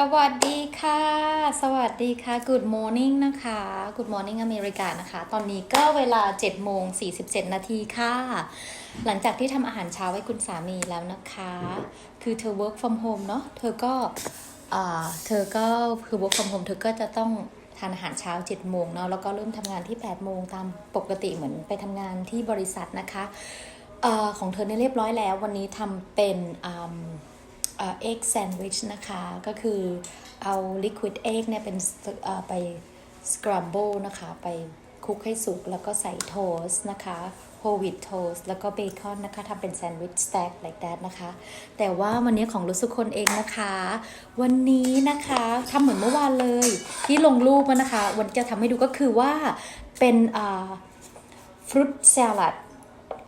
สวัสดีค่ะ สวัสดีค่ะ Good morning นะคะ Good morning อเมริกานะคะ ตอนนี้ก็เวลา7โมง47 นาทีค่ะ หลังจากที่ทำอาหารเช้าให้คุณสามีแล้วนะคะ คือเธอ work from home เนาะ เธอก็เธอก็คือ work from home เธอก็จะต้องทานอาหารเช้า7โมงเนาะ แล้วก็เริ่มทำงานที่ 8 โมงตามปกติเหมือนไปทำงานที่บริษัทนะคะออของเธอเนี่ยเรียบร้อยแล้ว วันนี้ทำเป็น เอ่อ egg sandwich นะคะ ก็คือเอา liquid egg เนี่ยเป็นไป scramble นะคะ ไปคลุกให้สุกแล้วก็ใส่โทสต์นะคะ whole wheat toast แล้วก็เบคอนนะคะทำเป็น sandwich stack like that นะคะ แต่ว่าวันนี้ของรู้สึกคนเองนะคะ วันนี้นะคะทำเหมือนเมื่อวานเลย ที่ลงรูปมานะคะ วันจะทำให้ดูก็คือว่าเป็นฟรุตสลัด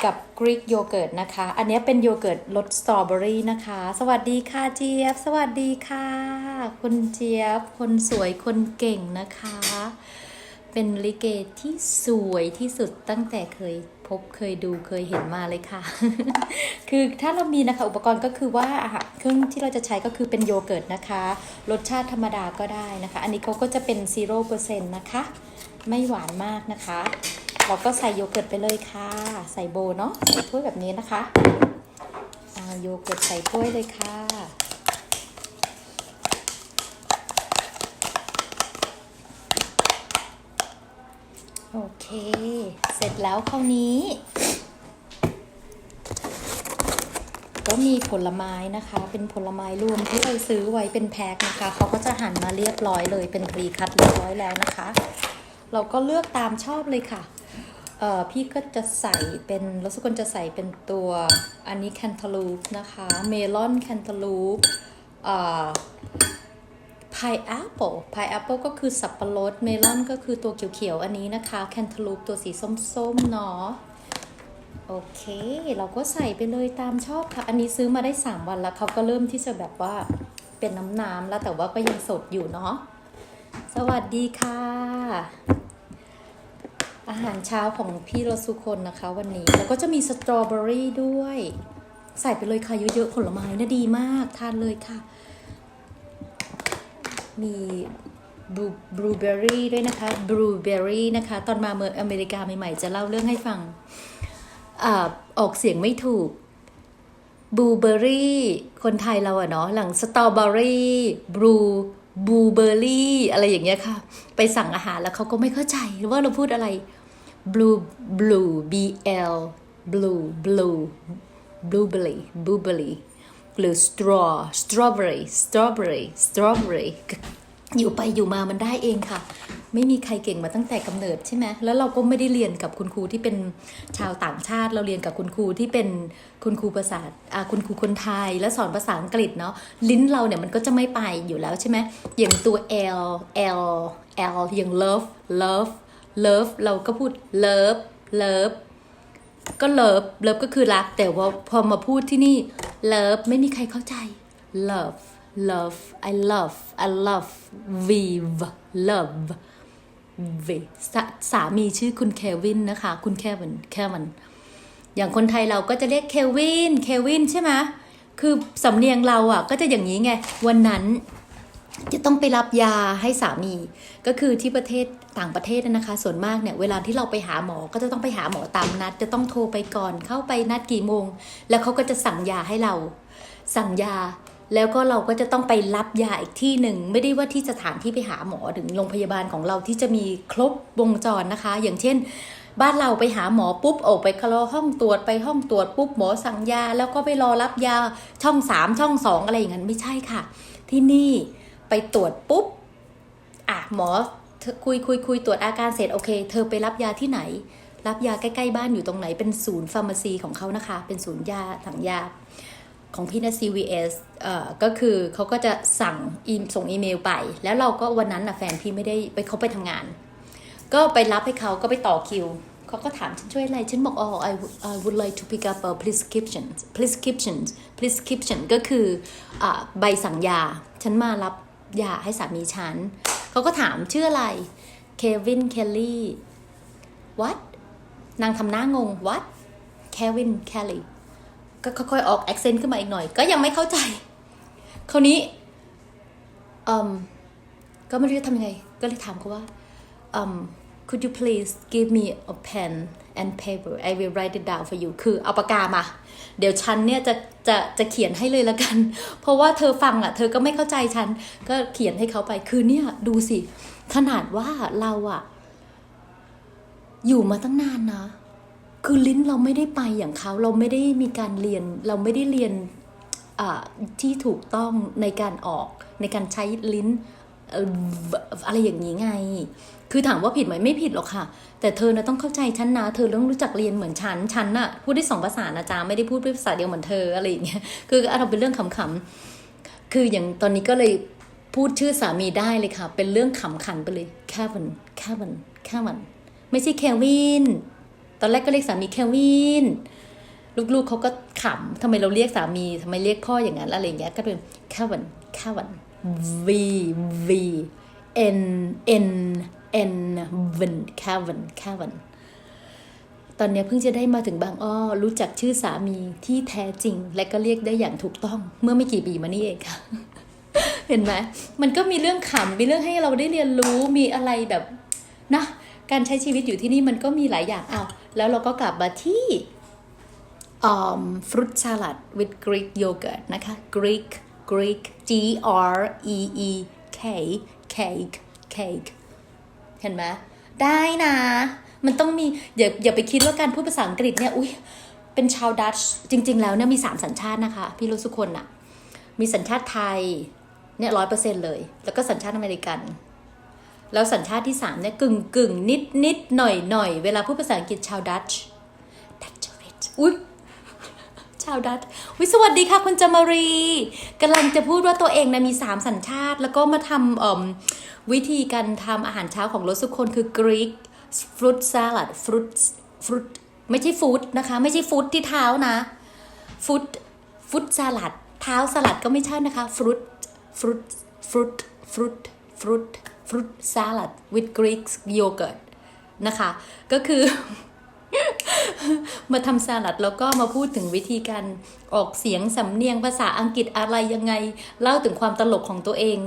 กับกรีกโยเกิร์ตนะคะ อันนี้เป็นโยเกิร์ตรสสตรอเบอรี่นะคะ สวัสดีค่ะเจี๊ยบ สวัสดีค่ะ คุณเจี๊ยบ คนสวยคนเก่งนะคะ เป็นลิเกที่สวยที่สุดตั้งแต่เคยพบเคยดูเคยเห็นมาเลยค่ะ คือถ้าเรามีนะคะ อุปกรณ์ก็คือว่าอาหารเครื่องที่เราจะใช้ก็คือเป็นโยเกิร์ตนะคะ รสชาติธรรมดาก็ได้นะคะ อันนี้เขาก็จะเป็น0%นะคะ ไม่หวานมากนะคะ เราก็ใส่โยเกิร์ตไปเลยค่ะ ใส่โบเนาะใส่ถ้วยแบบนี้นะคะเอาโยเกิร์ตใส่ถ้วยเลยค่ะ โอเค เสร็จแล้วคราวนี้ ก็มีผลไม้นะคะ เป็นผลไม้รวมที่เราซื้อไว้เป็นแพ็คนะคะ เขาก็จะหั่นมาเรียบร้อยเลยเป็นพรีคัตเรียบร้อยแล้วนะคะ เราก็เลือกตามชอบเลยค่ะ เอ่อพี่ก็จะใส่เป็นรสกุลจะใส่เป็นตัวอันนี้แคนตาลูปนะคะเมลอนแคนตาลูปเอ่อพายแอปเปิลพายแอปเปิลก็คือสับปะรด เมลอนก็คือตัวเขียวๆ อันนี้นะคะแคนตาลูปตัวสีส้มๆ เนาะ โอเค เราก็ใส่ไปเลยตามชอบค่ะ อันนี้ซื้อมาได้ 3 วันแล้วเขาก็เริ่มที่จะแบบว่าเป็นน้ำๆ แล้วแต่ว่าก็ยังสดอยู่เนาะ สวัสดีค่ะ อาหารเช้าของพี่รสุคนนะคะ วันนี้แล้วก็จะมีสตรอเบอรี่ด้วย ใส่ไปเลยค่ะเยอะๆผลไม้นะดีมาก ทานเลยค่ะ มีบลูบลูเบอรี่ด้วยนะคะบลูเบอรี่นะคะ ตอนมาเมืองอเมริกาใหม่ๆ จะเล่าเรื่องให้ฟังอาออกเสียงไม่ถูกบลูเบอรี่คนไทยเราอะเนาะหลังสตรอเบอรี่บลูบลูเบอรี่อะไรอย่างเงี้ยค่ะ ไปสั่งอาหารแล้วเขาก็ไม่เข้าใจว่าเราพูดอะไร blue blue b l blue blue blueberry blueberry หรือ straw strawberry strawberry strawberry อยู่ไปอยู่มามันได้เองค่ะ ไม่มีใครเก่งมาตั้งแต่กำเนิดใช่ไหมแล้วเราก็ไม่ได้เรียนกับคุณครูที่เป็นชาวต่างชาติ เราเรียนกับคุณครูที่เป็นคุณครูภาษาอ่าคุณครูคนไทย และสอนภาษาอังกฤษเนาะลิ้นเราเนี่ยมันก็จะไม่ไปอยู่แล้วใช่ไหมอย่างตัว L L L อย่าง love love love เราก็พูด love love ก็ love love ก็คือรัก แต่ว่าพอมาพูดที่นี่ love ไม่มีใครเข้าใจ love love I love I love vive love สสามีชื่อคุณเควินนะคะ คุณแควินแควินอย่างคนไทยเราก็จะเรียกเควินเควินใช่ไหมคือสำเนียงเราอะ ก็จะอย่างนี้ไง วันนั้นจะต้องไปรับยาให้สามี ก็คือที่ประเทศ ต่างประเทศนะคะ ส่วนมากเนี่ยเวลาที่เราไปหาหมอก็จะต้องไปหาหมอตามนัด จะต้องโทรไปก่อนเข้าไปนัดกี่โมง แล้วเขาก็จะสั่งยาให้เรา สั่งยาแล้วก็เราก็จะต้องไปรับยาอีกที่หนึ่ง ไม่ได้ว่าที่สถานที่ไปหาหมอถึงโรงพยาบาลของเราที่จะมีครบวงจรนะคะ อย่างเช่น บ้านเราไปหาหมอปุ๊บโออกไปรอห้องตรวจไปห้องตรวจปุ๊บหมอสั่งยา แล้วก็ไปรอรับยาช่องสามช่องสองอะไรอย่างนั้นไม่ใช่ค่ะ ที่นี่ไปตรวจปุ๊บอะหมอ คุยคุยคุยตรวจอาการเสร็จโอเค เธอไปรับยาที่ไหน รับยาใกล้ ๆ บ้านอยู่ตรงไหนเป็นศูนย์ฟาร์มาซีของเขานะคะ เป็นศูนย์ยาถังยาของพี่นะ CVS เอ่อก็คือเขาก็จะสั่งอีส่งอีเมลไป แล้วเราก็วันนั้นนะแฟนพี่ไม่ได้ไปเขาไปทำงาน ก็ไปรับให้เขาก็ไปต่อคิวเขาก็ถามฉันช่วยอะไร ฉันบอกอ๋อ I I would like to pick up a prescription prescription prescription ก็คืออ่าใบสั่งยา ฉันมารับยาให้สามีฉัน เขาก็ถามชื่ออะไรเควินเคลลี่ what นางทำหน้างง what เควินเคลลี่ก็ค่อยๆออกแอคเซนต์ขึ้นมาอีกหน่อย ก็ยังไม่เข้าใจ คราวนี้อืมก็ไม่รู้จะทำยังไง ก็เลยถามเขาว่า could you please give me a pen and paper I will write it down for you คือเอาปากกามา เดี๋ยวฉันเนี่ยจะจะจะเขียนให้เลยละกัน เพราะว่าเธอฟังอะ เธอก็ไม่เข้าใจฉัน ก็เขียนให้เขาไป คือเนี่ยดูสิ ขนาดว่าเราอะ อยู่มาตั้งนานนะ คือลิ้นเราไม่ได้ไปอย่างเขา เราไม่ได้มีการเรียน เราไม่ได้เรียนอ่าที่ถูกต้องในการออกในการใช้ลิ้น อะไรอย่างนี้ไง คือถามว่าผิดไหมไม่ผิดหรอกค่ะ แต่เธอนะต้องเข้าใจฉันนะ เธอต้องรู้จักเรียนเหมือนฉัน ฉันน่ะพูดได้สองภาษานะจ๊ะไม่ได้พูดภาษาเดียวเหมือนเธออะไรอย่างเงี้ย คือเอาเป็นเรื่องขำๆ คืออย่างตอนนี้ก็เลยพูดชื่อสามีได้เลยค่ะ เป็นเรื่องขำขันไปเลยแควันแควันแควันไม่ใช่แควิน ตอนแรกก็เรียกสามีแควิน ลูกๆเขาก็ขำทำไมเราเรียกสามีทำไมเรียกพ่ออย่างนั้นอะไรอย่างเงี้ย ก็เป็นแควันแควัน V V N N N วันแควันแควันตอนนี้เพิ่งจะได้มาถึงบางอ้อ รู้จักชื่อสามีที่แท้จริง และก็เรียกได้อย่างถูกต้อง เมื่อไม่กี่ปีมานี้เองค่ะ เห็นไหมมันก็มีเรื่องขำมีเรื่องให้เราได้เรียนรู้มีอะไรแบบนะการใช้ชีวิตอยู่ที่นี่มันก็มีหลายอย่างอ้าวแล้วเราก็กลับมาที่ um, fruit salad with Greek yogurt นะคะ Greek Greek G R E E K cake cake เห็นไหมได้นะ มันต้องมี อย่าอย่าไปคิดว่าการพูดภาษาอังกฤษเนี่ย อุ้ยเป็นชาวดัตช์จริง ๆ แล้วเนี่ยมี3สัญชาตินะคะ พี่รู้สุกคนอะมีสัญชาติไทยเนี่ยร้อยเปอร์เซ็นเลย แล้วก็สัญชาติอเมริกัน แล้วสัญชาติที่3เนี่ยกึ่งกึ่งนิดนิดหน่อยหน่อยเวลาพูดภาษาอังกฤษชาวดัตช์ดัตช์ริชอุ้ยชาวดัตวิสวัสดีค่ะคุณจามารีกำลังจะพูดว่าตัวเองนะมี 3 สัญชาติ แล้วก็มาทำเอิ่มวิธีการทำอาหารเช้าของรสสุคนคือกรีกฟรุตสลัดฟรุตฟรุตไม่ใช่ฟู้ดนะคะ ไม่ใช่ฟู้ดที่เท้านะฟู้ดฟู้ดสลัด เท้าสลัดก็ไม่ใช่นะคะฟรุตฟรุตฟรุตฟรุตฟรุตฟรุตสลัด with Greek yogurt นะคะ ก็คือ มาทำสลัดแล้วก็มาพูดถึงวิธีการออกเสียงสำเนียงภาษาอังกฤษอะไรยังไง เล่าถึงความตลกของตัวเอง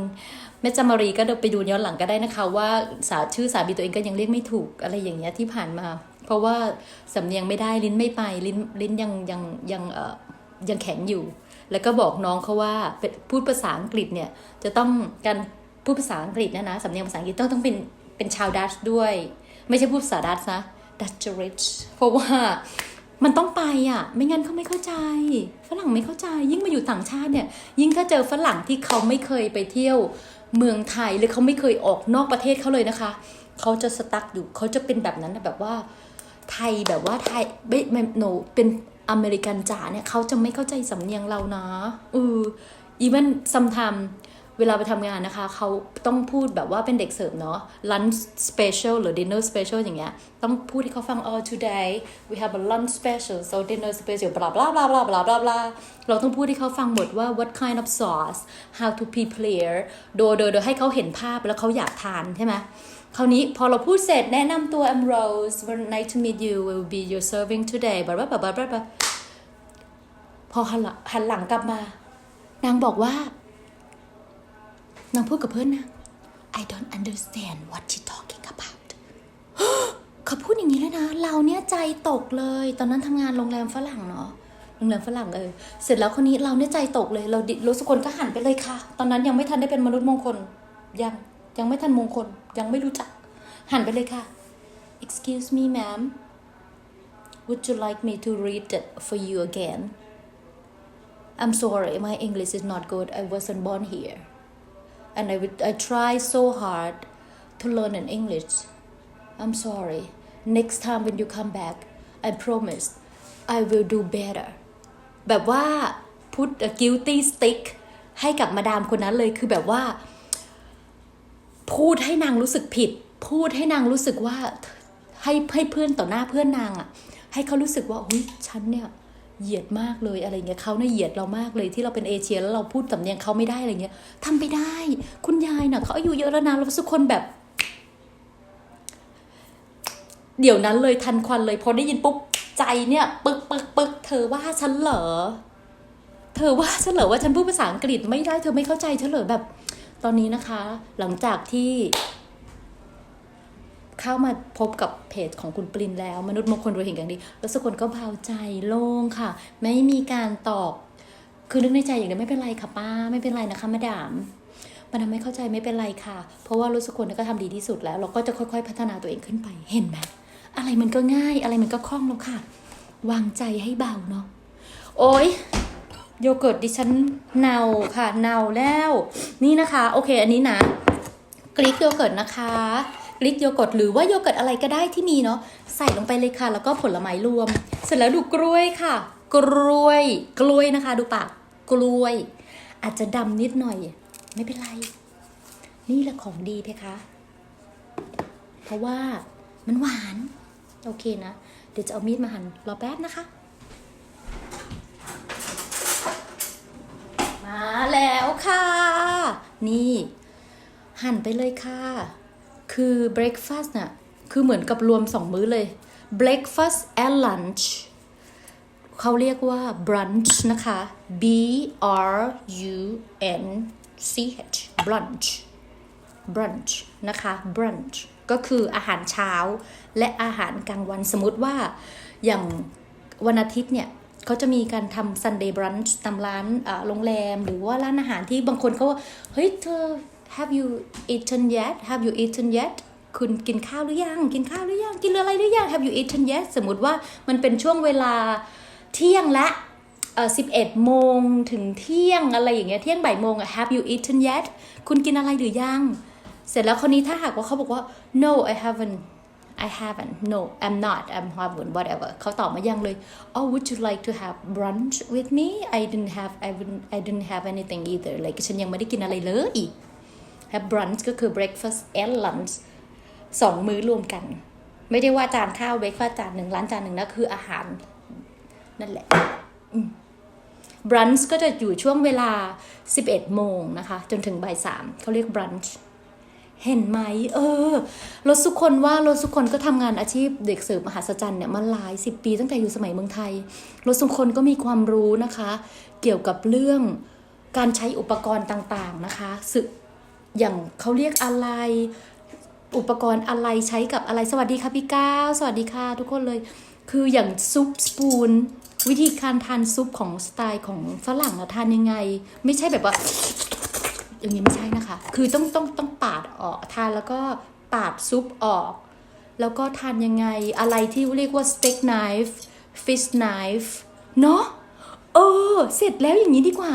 แม่จามารีก็เดไปดูย้อนหลังก็ได้นะคะ ว่าสาชื่อสามีตัวเองก็ยังเรียกไม่ถูกอะไรอย่างเงี้ยที่ผ่านมา เพราะว่าสำเนียงไม่ได้ลิ้นไม่ไปลิ้นลิ้นยังยังยังเอ่อยังแข็งอยู่ แล้วก็บอกน้องเขาว่าพูดภาษาอังกฤษเนี่ยจะต้องการพูดภาษาอังกฤษนะนะสำเนียงภาษาอังกฤษต้องต้องเป็นเป็นชาวดัตช์ด้วย ไม่ใช่พูดภาษาดัตช์นะ ดัตช์ริชเพราะว่ามันต้องไปอะ ไม่งั้นเขาไม่เข้าใจ ฝรั่งไม่เข้าใจ ยิ่งมาอยู่ต่างชาติเนี่ย ยิ่งถ้าเจอฝรั่งที่เขาไม่เคยไปเที่ยวเมืองไทยหรือเขาไม่เคยออกนอกประเทศเขาเลยนะคะ เขาจะสตั๊กอยู่เขาจะเป็นแบบนั้นแบบว่า ไทยแบบว่าไทยไม่ไม่โนเป็นอเมริกันจ๋าเนี่ยเขาจะไม่เข้าใจสำเนียงเรานะเอออีเวนซัมทม เวลาไปทำงานนะคะ เขาต้องพูดแบบว่าเป็นเด็กเสิร์ฟเนาะ lunch special หรือ dinner special อย่างเงี้ย ต้องพูดให้เขาฟัง oh today we have a lunch special so dinner special blah blah blah blah blah blah blah เราต้องพูดให้เขาฟังหมดว่า what kind of sauce how to prepare โดยโดยโดยให้เขาเห็นภาพแล้วเขาอยากทานใช่ไหมคราวนี้พอเราพูดเสร็จแนะนำตัว I'm Rose very nice to meet you will be your serving today บลาบลาบลาบลาบลาพอหันหลังกลับมา นางบอกว่า นางพูดกับเพื่อนนาง I don't understand what she talking about เขาพูดอย่างนี้เลยนะ เราเนี่ยใจตกเลย ตอนนั้นทำงานโรงแรมฝรั่งเนาะโรงแรมฝรั่งเออเสร็จแล้วคนนี้เราเนี่ยใจตกเลย เราดิรู้สึกคนก็หันไปเลยค่ะ ตอนนั้นยังไม่ทันได้เป็นมนุษย์มงคล ยังยังไม่ทันมงคล ยังไม่รู้จัก หันไปเลยค่ะ excuse me ma'am would you like me to read it for you again I'm sorry my English is not good I wasn't born here and I would I try so hard to learn in English I'm sorry next time when you come back I promise I will do better แบบว่า put a guilty stick ให้กับมาดามคนนั้นเลยคือแบบว่า พูดให้นางรู้สึกผิด พูดให้นางรู้สึกว่าให้ให้เพื่อนต่อหน้าเพื่อนนางอะ่ะ ให้เขารู้สึกว่าอุ้ยฉันเนี่ย เหยียดมากเลยอะไรเงี้ยเขาเนี่ยเหยียดเรามากเลยที่เราเป็นเอเชียแล้วเราพูดสำเนียงเขาไม่ได้อะไรเงี้ยทำไปได้ คุณยายน่ะเขาอายุเยอะแล้วนะเราสุกคนแบบ เดี๋ยวนั้นเลยทันควันเลยพอได้ยินปุ๊บใจเนี่ยปึกปึกปึกเธอว่าฉันเหรอเธอว่าฉันเหรอว่าฉันพูดภาษาอังกฤษไม่ได้เธอไม่เข้าใจฉันเหรอแบบ ตอนนี้นะคะ หลังจากที่ เข้ามาพบกับเพจของคุณปรินแล้ว มนุษย์มงคลรวยเห็นกันดีแล้วสกลก็เบาใจโล่งค่ะ ไม่มีการตอบ คือนึกในใจอย่างเดียวไม่เป็นไรค่ะป้า ไม่เป็นไรนะคะมาดามมาดามไม่เข้าใจไม่เป็นไรค่ะ เพราะว่ารู้สึกคนก็ทำดีที่สุดแล้ว เราก็จะค่อยๆ พัฒนาตัวเองขึ้นไป เห็นไหม อะไรมันก็ง่าย อะไรมันก็คล่องแล้วค่ะ วางใจให้เบาเนาะ โอ้ยโยเกิร์ตดิฉันเนาค่ะ เนาแล้ว นี่นะคะ โอเค อันนี้นะ กรีกโยเกิร์ตนะคะ กรีกโยเกิร์ตหรือว่าโยเกิร์ตอะไรก็ได้ที่มีเนาะใส่ลงไปเลยค่ะ แล้วก็ผลไม้รวม เสร็จแล้วดูกล้วยค่ะ กล้วย กล้วยนะคะ ดูปากกล้วย อาจจะดำนิดหน่อย ไม่เป็นไร นี่แหละของดีเพคะ เพราะว่ามันหวาน โอเคนะ เดี๋ยวจะเอามีดมาหั่นรอแป๊บนะคะ มาแล้วค่ะ นี่ หั่นไปเลยค่ะ คือ breakfast น่ะคือเหมือนกับรวมสองมื้อเลย breakfast and lunch เขาเรียกว่า brunch นะคะ B R U N C H brunch brunch นะคะ brunch ก็คืออาหารเช้าและอาหารกลางวันสมมติว่าอย่างวันอาทิตย์เนี่ยเขาจะมีการทำ Sunday brunch ตามร้านโรงแรม หรือว่าร้านอาหารที่บางคนเขาว่า เฮ้ยเธอ have you eaten yet have you eaten yet คุณกินข้าวหรือยัง กินข้าวหรือยัง กินอะไรหรือยัง have you eaten yet สมมติว่ามันเป็นช่วงเวลาเที่ยงและเอ่อ11โมงถึงเที่ยงอะไรอย่างเงี้ย เที่ยงบ่ายโมงอะ have you eaten yet คุณกินอะไรหรือยัง เสร็จแล้วคนนี้ถ้าหากว่าเขาบอกว่า no I haven't I haven't no I'm not I'm haven't whatever เขาตอบมายังเลย oh would you like to have brunch with me I didn't have I didn't I didn't have anything either like ฉันยังไม่ได้กินอะไรเลย have brunch ก็คือ breakfast and lunch สองมื้อรวมกัน ไม่ได้ว่าจานข้าวเบรกฟาจานหนึ่งร้านจานหนึ่งนะคืออาหารนั่นแหละบรันช์ก็จะอยู่ช่วงเวลา 11 โมงนะคะ จนถึงบ่ายสามเขาเรียกบรันช์เห็นไหม เออรถสุคนว่ารถสุคนก็ทำงานอาชีพเด็กเสิร์ฟมหาศจรรย์เนี่ยมาหลายสิบปีตั้งแต่อยู่สมัยเมืองไทยรถสุคนก็มีความรู้นะคะ เกี่ยวกับเรื่องการใช้อุปกรณ์ต่างๆนะคะสึก อย่างเขาเรียกอะไร อุปกรณ์อะไรใช้กับอะไรสวัสดีค่ะพี่ก้าวสวัสดีค่ะทุกคนเลย คืออย่างซุปสปูนวิธีการทานซุปของสไตล์ของฝรั่งอะทานยังไง ไม่ใช่แบบว่า อย่างนี้ไม่ใช่นะคะ คือต้องต้องต้องปาดออกทานแล้วก็ปาดซุปออก แล้วก็ทานยังไงอะไรที่เรียกว่า steak knife fish knife เนาะเออ เสร็จแล้วอย่างนี้ดีกว่า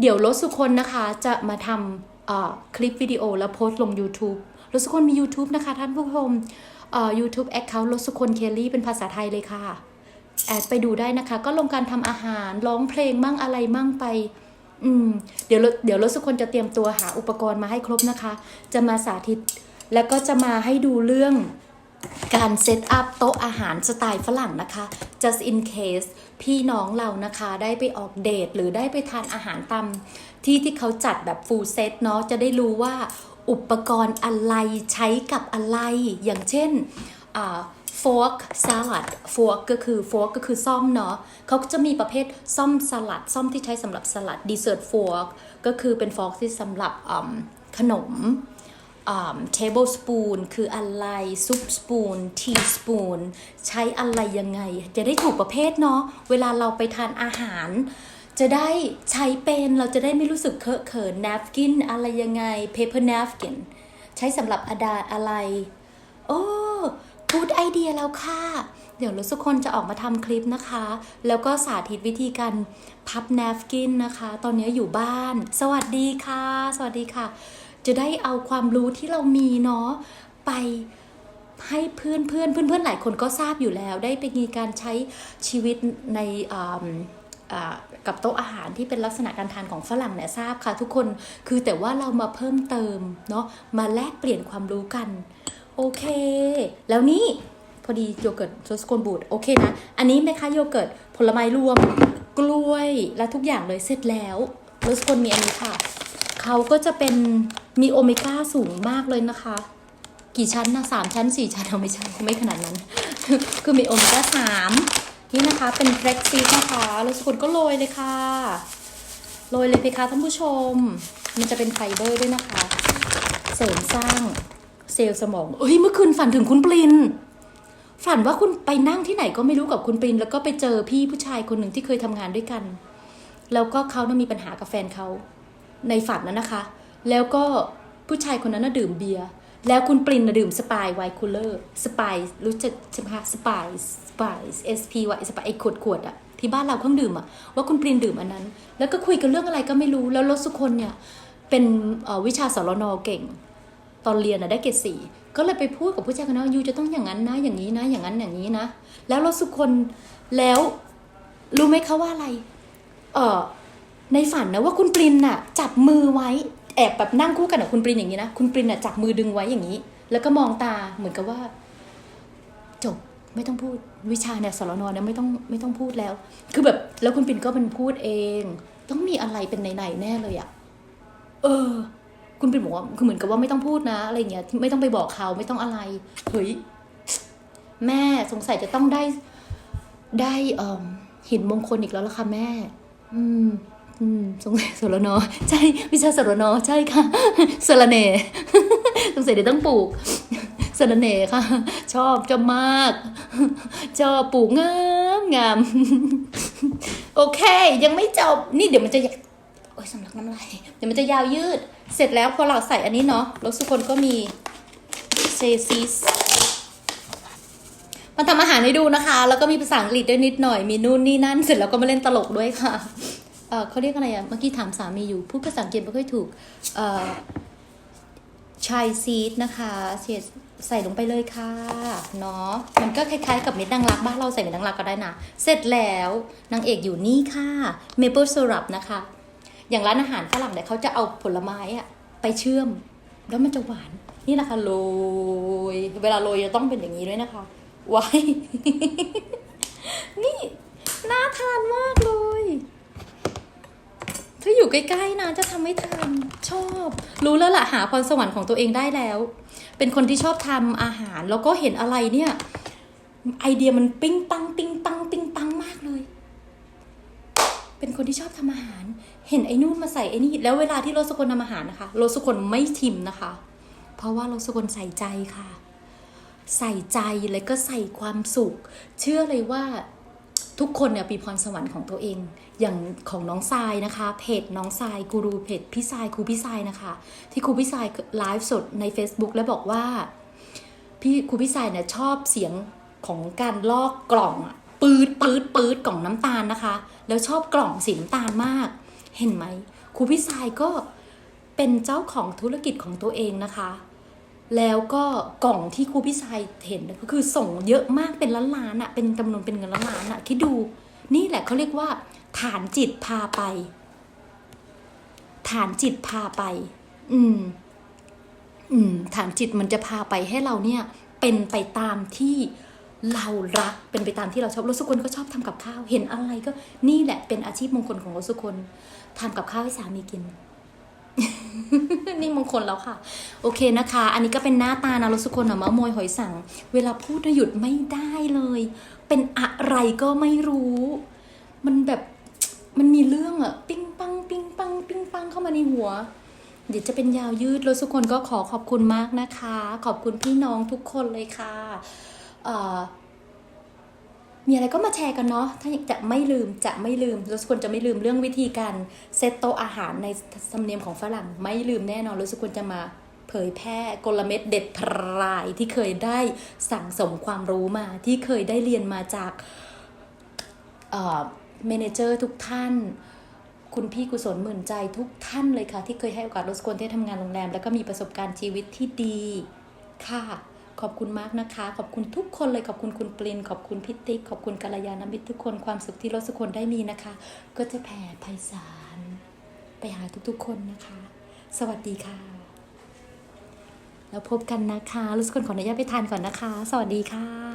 เดี๋ยวรถสุคนนะคะจะมาทำ คลิปวิดีโอแล้วโพสต์ลง YouTube รสุคนมี YouTube นะคะ ท่านผู้ชมเอ่อ YouTube Account รสุคนเคลลี่เป็นภาษาไทยเลยค่ะ แอดไปดูได้นะคะ ก็ลงการทำอาหารร้องเพลงมั่งอะไรมั่งไป อืม เดี๋ยวเดี๋ยวรสุคนจะเตรียมตัวหาอุปกรณ์มาให้ครบนะคะ จะมาสาธิต แล้วก็จะมาให้ดูเรื่องการเซตอัพโต๊ะอาหารสไตล์ฝรั่งนะคะ just in case พี่น้องเรานะคะได้ไปออกเดทหรือได้ไปทานอาหารตาม ที่ที่เขาจัดแบบ full set เนาะจะได้รู้ว่าอุปกรณ์อะไรใช้กับอะไร อย่างเช่นอ่า fork salad fork ก็คือ fork ก็คือซ่อมเนาะเขาจะมีประเภทซ่อมสลัด ซ่อมที่ใช้สำหรับสลัด dessert fork ก็คือเป็น fork ที่สำหรับขนมเทเบิลสปูนคืออะไรซุปสปูนทีสปูนใช้อะไรยังไง จะได้ถูกประเภทเนาะเวลาเราไปทานอาหาร จะได้ใช้เป็นเราจะได้ไม่รู้สึกเคอะเขิน napkin อะไรยังไง paper napkin ใช้สำหรับอาดาอะไร โอ้พูดไอเดียแล้วค่ะ เดี๋ยวรถสุคนจะออกมาทำคลิปนะคะ แล้วก็สาธิตวิธีการพับ napkin นะคะ ตอนนี้อยู่บ้าน สวัสดีค่ะ สวัสดีค่ะ จะได้เอาความรู้ที่เรามีเนาะไปให้เพื่อนเพื่อนเพื่อนเพื่อนหลายคนก็ทราบอยู่แล้ว ได้ไปมีการใช้ชีวิตใน กับโต๊ะอาหารที่เป็นลักษณะการทานของฝรั่งเนี่ยทราบค่ะ ทุกคนคือแต่ว่าเรามาเพิ่มเติมเนาะมาแลกเปลี่ยนความรู้กัน โอเค แล้วนี่พอดีโยเกิร์ตโซสโคนบูดโอเคนะ อันนี้ไหมคะโยเกิร์ตผลไม้รวม กล้วยและทุกอย่างเลยเสร็จแล้วโรสโคนมีอันนี้ค่ะเขาก็จะเป็นมีโอเมก้าสูงมากเลยนะคะ กี่ชั้นนะสามชั้นสี่ชั้นเอาไม่ใช่ไม่ขนาดนั้น คือมีโอเมก้าสาม นี่นะคะเป็นแฟล็กซีนะคะแล้วสกุลก็โรยเลยค่ะ โรยเลยเพคะท่านผู้ชม มันจะเป็นไฟเบอร์ด้วยนะคะ เสริมสร้างเซลล์สมอง เอ้ยเมื่อคืนฝันถึงคุณปรินฝันว่าคุณไปนั่งที่ไหนก็ไม่รู้กับคุณปรินแล้วก็ไปเจอพี่ผู้ชายคนหนึ่งที่เคยทำงานด้วยกัน แล้วก็เขาน่ะมีปัญหากับแฟนเขาในฝันนั้นนะคะ แล้วก็ผู้ชายคนนั้นน่ะดื่มเบียร์ แล้วคุณปรินดื่มสปายไวน์คูลเลอร์สปายรู้จักใช่ไหมคะสปายสปาย S P Y สปายไอขวดขวดอะที่บ้านเราเครื่องดื่มอะว่าคุณปรินดื่มอันนั้น แล้วก็คุยกันเรื่องอะไรก็ไม่รู้แล้วรสสุคนเนี่ยเป็นวิชาสรนเก่ง ตอนเรียนนะได้เกรดสี่ก็เลยไปพูดกับผู้ชายคนนั้นว่ายูจะต้องอย่างนั้นนะอย่างนี้นะอย่างนั้นอย่างนี้นะ แล้วรสสุคนแล้วรู้ไหมคะว่าอะไร เออในฝันนะว่าคุณปรินน่ะ จับมือไว้ แอบแบบนั่งคู่กันกับคุณปรินอย่างนี้นะ คุณปรินน่ะจับมือดึงไว้อย่างนี้ แล้วก็มองตาเหมือนกับว่า จบไม่ต้องพูดวิชาเนี่ยสรนเนี่ยไม่ต้องไม่ต้องพูดแล้ว คือแบบแล้วคุณปรินก็เป็นพูดเอง ต้องมีอะไรเป็นไหนๆแน่เลยอะเออ คุณปรินบอกว่าคือเหมือนกับว่าไม่ต้องพูดนะอะไรเงี้ยไม่ต้องไปบอกเขาไม่ต้องอะไรเฮ้ยแม่สงสัยจะต้องได้ได้เออหินมงคลอีกแล้วล่ะค่ะแม่ อืม อืมสงสัยสรนอใช่วิชาสรนอใช่ค่ะสรเนสงสัยเดี๋ยวต้องปลูกสรเนค่ะ ชอบชอบมากชอบปลูกงามงามโอเค ยังไม่จบนี่เดี๋ยวมันจะยาโอ้ยสำลักน้ำลายเดี๋ยวมันจะยาวยืด เสร็จแล้วพอเราใส่อันนี้เนาะรสสุคนก็มีเซซิสมาทำอาหารให้ดูนะคะ แล้วก็มีภาษาอังกฤษด้วยนิดหน่อย มีนู่นนี่นั่น เสร็จแล้วก็มาเล่นตลกด้วยค่ะ เออเขาเรียกอะไรอะเมื่อกี้ถามสามีอยู่พูดภาษาอังกฤษไม่ค่อยถูกเออชายซีดนะคะเสียใส่ลงไปเลยค่ะเนาะมันก็คล้ายๆกับเม็ดนางรักบ้านเราใส่เม็ดนางรักก็ได้นะเสร็จแล้วนางเอกอยู่นี่ค่ะเมเปิล y รั p นะคะ อย่างร้านอาหารฝรั่งเนี่ยเขาจะเอาผลไม้อะไปเชื่อม แล้วมันจะหวาน นี่นะคะโรยเวลาโรยจะต้องเป็นอย่างนี้ด้วยนะคะไว้นี่น่าทานมาก ถ้าอยู่ใกล้ๆนะจะทำให้ทานชอบ รู้แล้วล่ะหาพรสวรรค์ของตัวเองได้แล้ว เป็นคนที่ชอบทำอาหาร แล้วก็เห็นอะไรเนี่ย ไอเดียมันปิ้งปังปิ้งปังปิ้งปังมากเลย เป็นคนที่ชอบทำอาหาร เห็นไอ้นู่นมาใส่ไอ้นี่แล้วเวลาที่โรสกุลทำอาหารนะคะโรสกุลไม่ทิมนะคะ เพราะว่าโรสกุลใส่ใจค่ะ ใส่ใจแล้วก็ใส่ความสุข เชื่อเลยว่าทุกคนเนี่ยมีพรสวรรค์ของตัวเอง อย่างของน้องทรายนะคะ เพจน้องทรายกูรูเพจพี่ทรายครูพี่ทรายนะคะ ที่ครูพี่ทรายไลฟ์สดใน Facebook แล้วบอกว่าพี่ครูพี่ทรายเนี่ยชอบเสียงของการลอกกล่องปืดปืดปืดกล่องน้ำตาลนะคะ แล้วชอบกล่องสีน้ำตาลมาก เห็นไหมครูพี่ทรายก็เป็นเจ้าของธุรกิจของตัวเองนะคะ แล้วก็กล่องที่ครูพี่ชายเห็นก็คือส่งเยอะมากเป็นล้านล้านๆอะเป็นจำนวนเป็นเงินล้านล้านๆอะคิดดู นี่แหละเขาเรียกว่า ฐานจิตพาไป ฐานจิตพาไป อืม อืม ฐานจิตมันจะพาไปให้เราเนี่ย เป็นไปตามที่เรารักเป็นไปตามที่เราชอบรสสุคนก็ชอบทำกับข้าว เห็นอะไรก็นี่แหละเป็นอาชีพมงคลของรสสุคนทำกับข้าวให้สามีกิน นี่มงคลแล้วค่ะ โอเคนะคะ อันนี้ก็เป็นหน้าตานะรสสุคนอะมะโมยหอยสัง เวลาพูดนะหยุดไม่ได้เลย เป็นอะไรก็ไม่รู้ มันแบบมันมีเรื่องอะปิ้งปังปิ้งปังปิ้งปังเข้ามาในหัว เดี๋ยวจะเป็นยาวยืดรถทุกคนก็ขอขอบคุณมากนะคะ ขอบคุณพี่น้องทุกคนเลยค่ะเอ่อมีอะไรก็มาแชร์กันเนาะ ถ้าจะไม่ลืมจะไม่ลืมรถทุกคนจะไม่ลืมเรื่องวิธีการเซตโต๊ะอาหารในธรรมเนียมของฝรั่ง ไม่ลืมแน่นอนรถทุกคนจะมา เผยแพร่กลเม็ดเด็ดพรายที่เคยได้สั่งสมความรู้มาที่เคยได้เรียนมาจากเอ่อเมนเจอร์ทุกท่าน คุณพี่กุศลหมื่นใจทุกท่านเลยค่ะ ที่เคยให้โอกาสรสกวนที่ทำงานโรงแรม แล้วก็มีประสบการณ์ชีวิตที่ดีค่ะขอบคุณมากนะคะ ขอบคุณทุกคนเลยขอบคุณคุณปรินขอบคุณพิติขอบคุณกัลยาณมิตรทุกคนความสุขที่รสกวนได้มีนะคะ ก็จะแผ่ไพศาลไปหาทุกๆคนนะคะ สวัสดีค่ะ แล้วพบกันนะคะรสกคนขออนุญาตไปทานก่อนนะคะ สวัสดีค่ะ